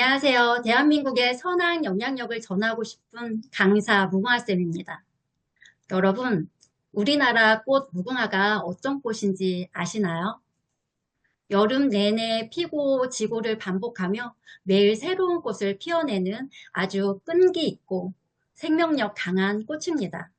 안녕하세요. 대한민국의 선한 영향력을 전하고 싶은 강사 무궁화쌤입니다. 여러분, 우리나라 꽃 무궁화가 어떤 꽃인지 아시나요? 여름 내내 피고 지고를 반복하며 매일 새로운 꽃을 피워내는 아주 끈기 있고 생명력 강한 꽃입니다.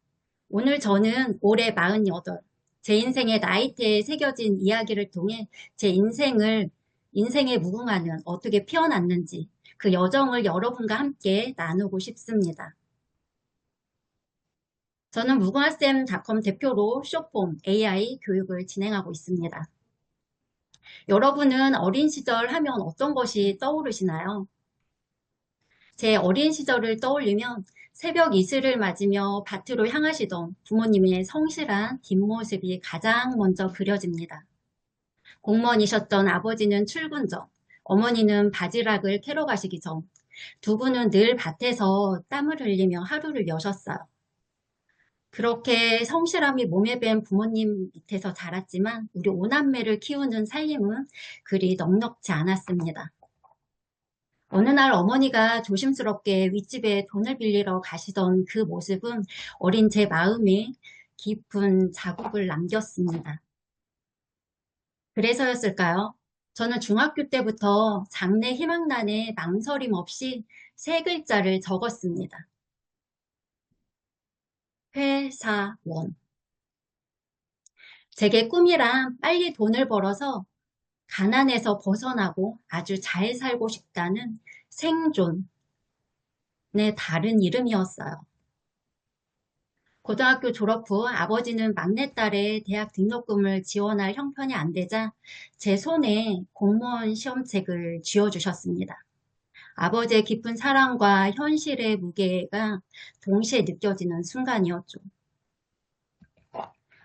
오늘 저는 올해 48, 제 인생의 나이테에 새겨진 이야기를 통해 제 인생을 인생의 무궁화는 어떻게 피어났는지 그 여정을 여러분과 함께 나누고 싶습니다. 저는 무궁화쌤닷컴 대표로 쇼폼 AI 교육을 진행하고 있습니다. 여러분은 어린 시절 하면 어떤 것이 떠오르시나요? 제 어린 시절을 떠올리면 새벽 이슬을 맞으며 밭으로 향하시던 부모님의 성실한 뒷모습이 가장 먼저 그려집니다. 공무원이셨던 아버지는 출근 전, 어머니는 바지락을 캐러 가시기 전, 두 분은 늘 밭에서 땀을 흘리며 하루를 여셨어요. 그렇게 성실함이 몸에 밴 부모님 밑에서 자랐지만 우리 오남매를 키우는 살림은 그리 넉넉지 않았습니다. 어느 날 어머니가 조심스럽게 윗집에 돈을 빌리러 가시던 그 모습은 어린 제 마음에 깊은 자국을 남겼습니다. 그래서였을까요? 저는 중학교 때부터 장래 희망란에 망설임 없이 세 글자를 적었습니다. 회사원. 제게 꿈이란 빨리 돈을 벌어서 가난에서 벗어나고 아주 잘 살고 싶다는 생존의 다른 이름이었어요. 고등학교 졸업 후 아버지는 막내딸의 대학 등록금을 지원할 형편이 안 되자 제 손에 공무원 시험책을 쥐어주셨습니다. 아버지의 깊은 사랑과 현실의 무게가 동시에 느껴지는 순간이었죠.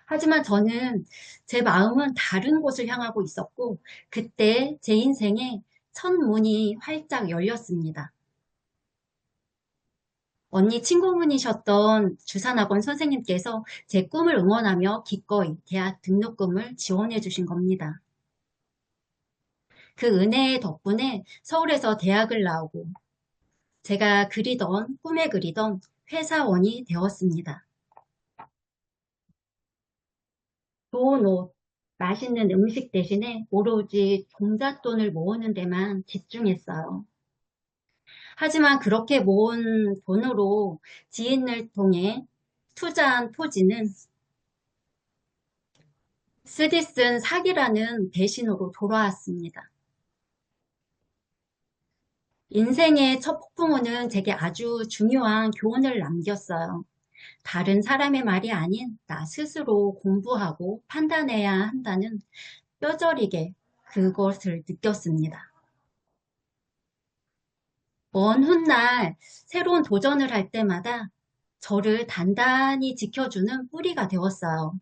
하지만 저는 제 마음은 다른 곳을 향하고 있었고 그때 제 인생에 첫 문이 활짝 열렸습니다. 언니 친구분이셨던 주산학원 선생님께서 제 꿈을 응원하며 기꺼이 대학 등록금을 지원해 주신 겁니다. 그 은혜의 덕분에 서울에서 대학을 나오고 제가 그리던 꿈에 그리던 회사원이 되었습니다. 좋은 옷, 맛있는 음식 대신에 오로지 종잣돈을 모으는 데만 집중했어요. 하지만 그렇게 모은 돈으로 지인을 통해 투자한 토지는 쓰디 쓴 사기라는 배신으로 돌아왔습니다. 인생의 첫 폭풍우는 제게 아주 중요한 교훈을 남겼어요. 다른 사람의 말이 아닌 나 스스로 공부하고 판단해야 한다는 뼈저리게 그것을 느꼈습니다. 먼 훗날 새로운 도전을 할 때마다 저를 단단히 지켜주는 뿌리가 되었어요.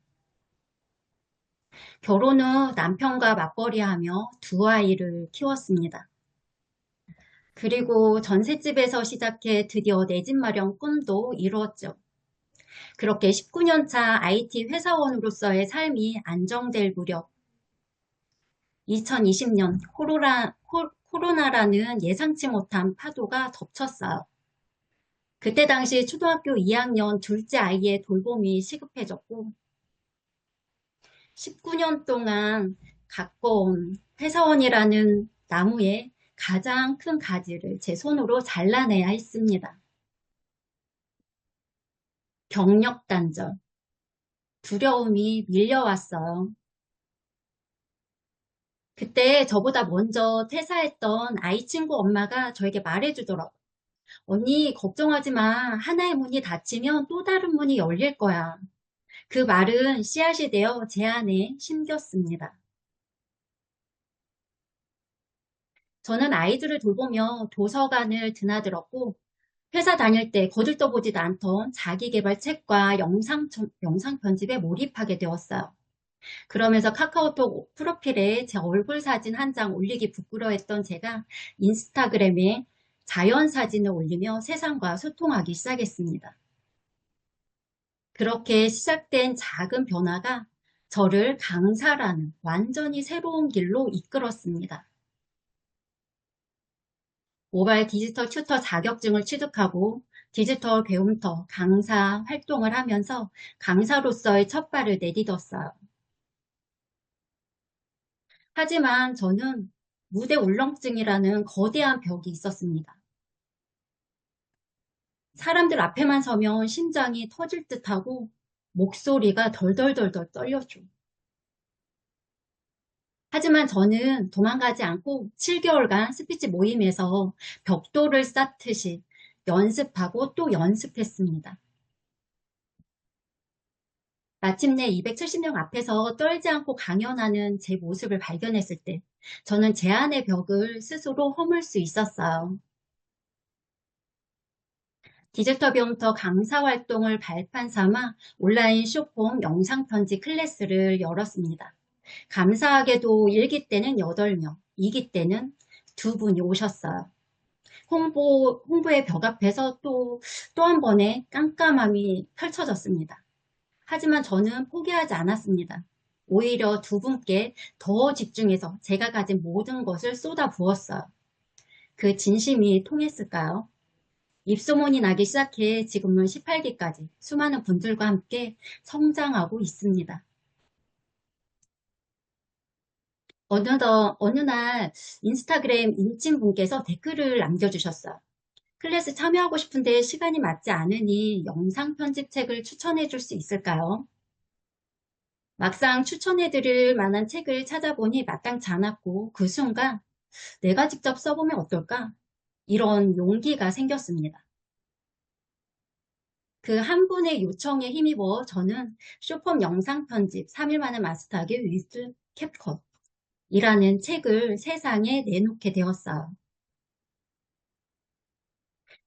결혼 후 남편과 맞벌이하며 두 아이를 키웠습니다. 그리고 전셋집에서 시작해 드디어 내 집 마련 꿈도 이루었죠. 그렇게 19년차 IT 회사원으로서의 삶이 안정될 무렵 2020년 코로나, 코 로나라는 예상치 못한 파도가 덮쳤어요. 그때 당시 초등학교 2학년 둘째 아이의 돌봄이 시급해졌고 19년 동안 가꿔온 회사원이라는 나무의 가장 큰 가지를 제 손으로 잘라내야 했습니다. 경력 단절, 두려움이 밀려왔어요. 그때 저보다 먼저 퇴사했던 아이 친구 엄마가 저에게 말해주더라고. 언니 걱정하지 마. 하나의 문이 닫히면 또 다른 문이 열릴 거야. 그 말은 씨앗이 되어 제 안에 심겼습니다. 저는 아이들을 돌보며 도서관을 드나들었고 회사 다닐 때 거들떠보지도 않던 자기개발 책과 영상, 영상 편집에 몰입하게 되었어요. 그러면서 카카오톡 프로필에 제 얼굴 사진 한 장 올리기 부끄러워했던 제가 인스타그램에 자연 사진을 올리며 세상과 소통하기 시작했습니다. 그렇게 시작된 작은 변화가 저를 강사라는 완전히 새로운 길로 이끌었습니다. 모바일 디지털 튜터 자격증을 취득하고 디지털 배움터 강사 활동을 하면서 강사로서의 첫 발을 내딛었어요. 하지만 저는 무대 울렁증이라는 거대한 벽이 있었습니다. 사람들 앞에만 서면 심장이 터질 듯하고 목소리가 덜덜덜덜 떨려줘. 하지만 저는 도망가지 않고 7개월간 스피치 모임에서 벽돌을 쌓듯이 연습하고 또 연습했습니다. 마침내 270명 앞에서 떨지 않고 강연하는 제 모습을 발견했을 때 저는 제 안의 벽을 스스로 허물 수 있었어요. 디지털 비용터 강사 활동을 발판 삼아 온라인 쇼폼 영상 편지 클래스를 열었습니다. 감사하게도 1기 때는 8명, 2기 때는 두 분이 오셨어요. 홍보, 홍보의 벽 앞에서 또, 또 한 번의 깜깜함이 펼쳐졌습니다. 하지만 저는 포기하지 않았습니다. 오히려 두 분께 더 집중해서 제가 가진 모든 것을 쏟아 부었어요. 그 진심이 통했을까요? 입소문이 나기 시작해 지금은 18기까지 수많은 분들과 함께 성장하고 있습니다. 어느덧 어느 날 인스타그램 인친분께서 댓글을 남겨주셨어요. 클래스 참여하고 싶은데 시간이 맞지 않으니 영상 편집 책을 추천해 줄 수 있을까요? 막상 추천해 드릴 만한 책을 찾아보니 마땅치 않았고 그 순간 내가 직접 써보면 어떨까? 이런 용기가 생겼습니다. 그 한 분의 요청에 힘입어 저는 쇼폼 영상 편집 3일 만에 마스터하기 위스 캡컷 이라는 책을 세상에 내놓게 되었어요.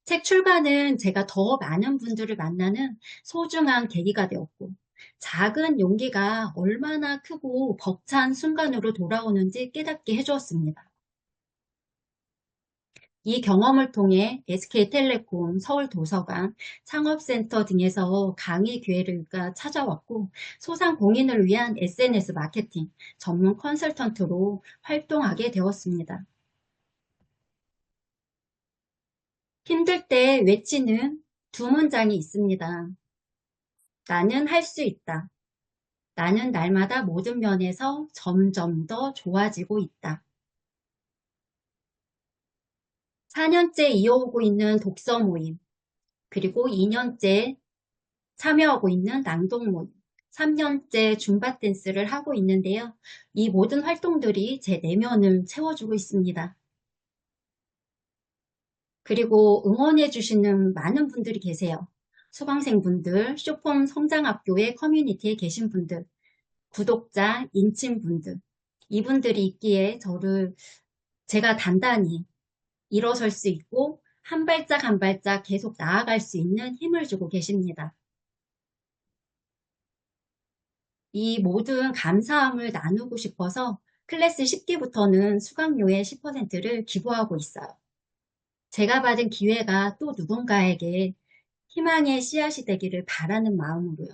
책 출간은 제가 더 많은 분들을 만나는 소중한 계기가 되었고 작은 용기가 얼마나 크고 벅찬 순간으로 돌아오는지 깨닫게 해주었습니다. 이 경험을 통해 SK텔레콤, 서울도서관, 창업센터 등에서 강의 기회가 찾아왔고 소상 공인을 위한 SNS 마케팅 전문 컨설턴트로 활동하게 되었습니다. 힘들 때 외치는 두 문장이 있습니다. 나는 할 수 있다. 나는 날마다 모든 면에서 점점 더 좋아지고 있다. 4년째 이어오고 있는 독서 모임, 그리고 2년째 참여하고 있는 낭독 모임, 3년째 줌바 댄스를 하고 있는데요. 이 모든 활동들이 제 내면을 채워주고 있습니다. 그리고 응원해 주시는 많은 분들이 계세요. 수강생분들, 쇼폼 성장학교의 커뮤니티에 계신 분들, 구독자, 인친분들, 이분들이 있기에 저를 제가 단단히 일어설 수 있고 한 발짝 한 발짝 계속 나아갈 수 있는 힘을 주고 계십니다. 이 모든 감사함을 나누고 싶어서 클래스 10기부터는 수강료의 10%를 기부하고 있어요. 제가 받은 기회가 또 누군가에게 희망의 씨앗이 되기를 바라는 마음으로요.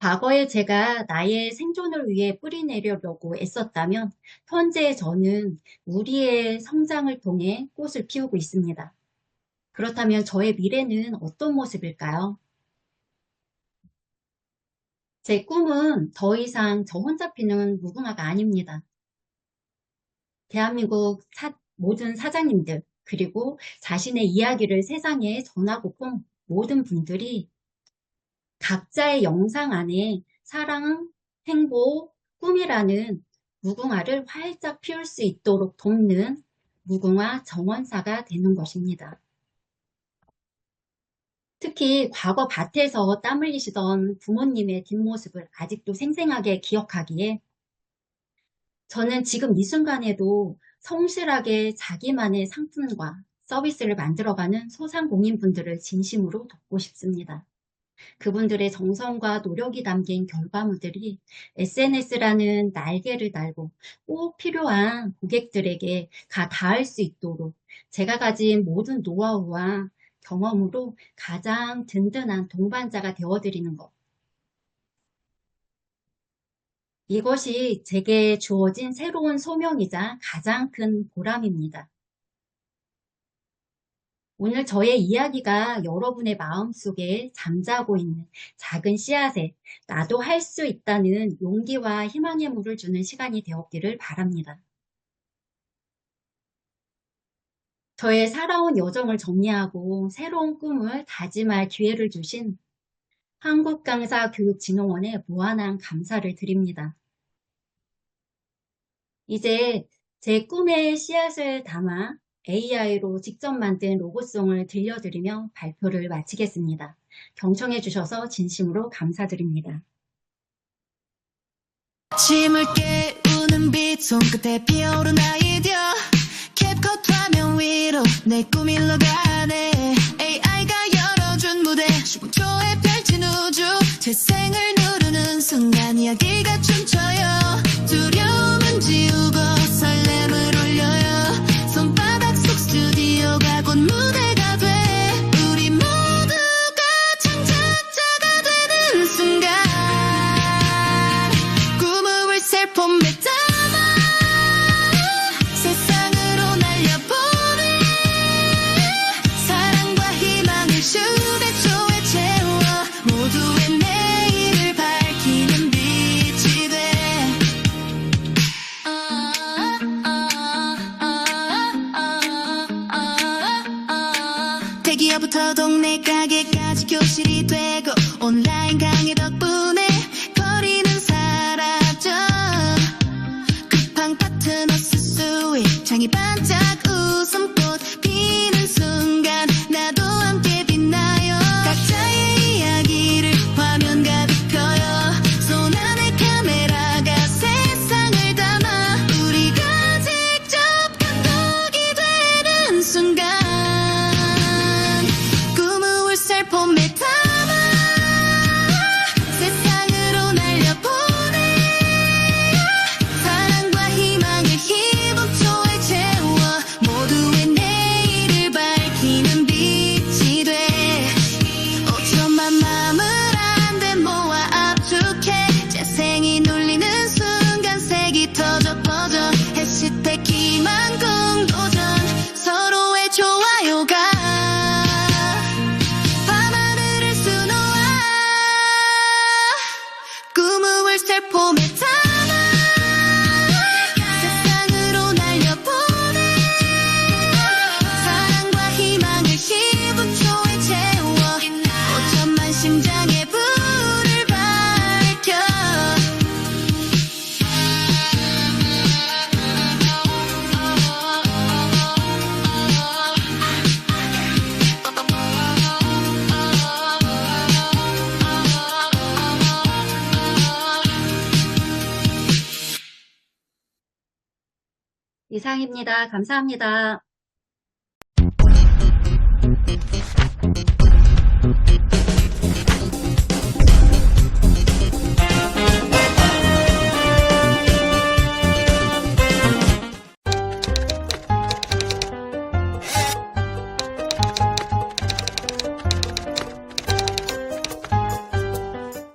과거에 제가 나의 생존을 위해 뿌리내려고 애썼다면 현재 저는 우리의 성장을 통해 꽃을 피우고 있습니다. 그렇다면 저의 미래는 어떤 모습일까요? 제 꿈은 더 이상 저 혼자 피는 무궁화가 아닙니다. 대한민국 사, 모든 사장님들 그리고 자신의 이야기를 세상에 전하고픈 모든 분들이 각자의 영상 안에 사랑, 행복, 꿈이라는 무궁화를 활짝 피울 수 있도록 돕는 무궁화 정원사가 되는 것입니다. 특히 과거 밭에서 땀 흘리시던 부모님의 뒷모습을 아직도 생생하게 기억하기에 저는 지금 이 순간에도 성실하게 자기만의 상품과 서비스를 만들어가는 소상공인분들을 진심으로 돕고 싶습니다. 그분들의 정성과 노력이 담긴 결과물들이 SNS라는 날개를 달고 꼭 필요한 고객들에게 가 닿을 수 있도록 제가 가진 모든 노하우와 경험으로 가장 든든한 동반자가 되어드리는 것. 이것이 제게 주어진 새로운 소명이자 가장 큰 보람입니다. 오늘 저의 이야기가 여러분의 마음속에 잠자고 있는 작은 씨앗에 나도 할 수 있다는 용기와 희망의 물을 주는 시간이 되었기를 바랍니다. 저의 살아온 여정을 정리하고 새로운 꿈을 다짐할 기회를 주신 한국강사 교육진흥원에 무한한 감사를 드립니다. 이제 제 꿈의 씨앗을 담아 AI로 직접 만든 로고송을 들려드리며 발표를 마치겠습니다. 경청해 주셔서 진심으로 감사드립니다. 아침을 깨우는 빛 손끝에 피어오른 아이디어 캡컷 화면 위로 내 꿈이 흘러가네 재생을 누르는 순간 이야기가 춤춰요. 두려움은 지우고 설렘을 올려요 대기업부터 동네 가게까지 교실이 되고 온라인 이상입니다. 감사합니다.